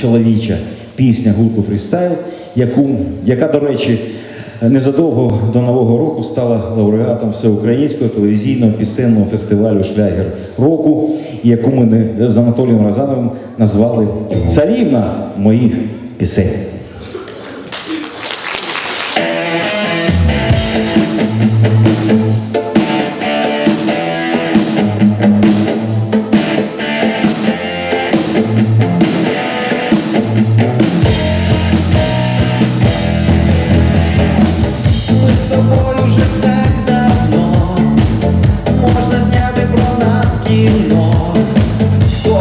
чоловіча пісня гурту Фрістайл, яку, яка, до речі, незадовго до Нового року стала лауреатом всеукраїнського телевізійного пісенного фестивалю Шлягер року, яку ми з Анатолієм Розановим назвали Царівна моїх пісень.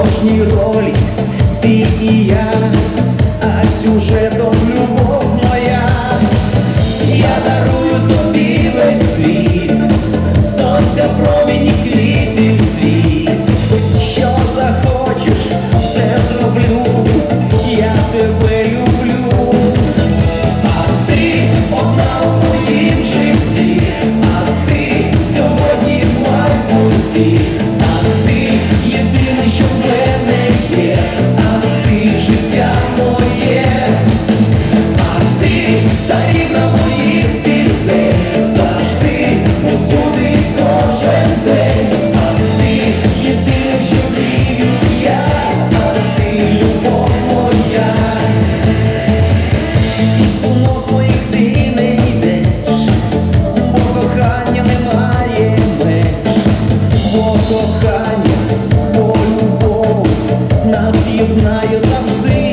справжньої ролі, ти і я, а сюжетом любов. знає завжди.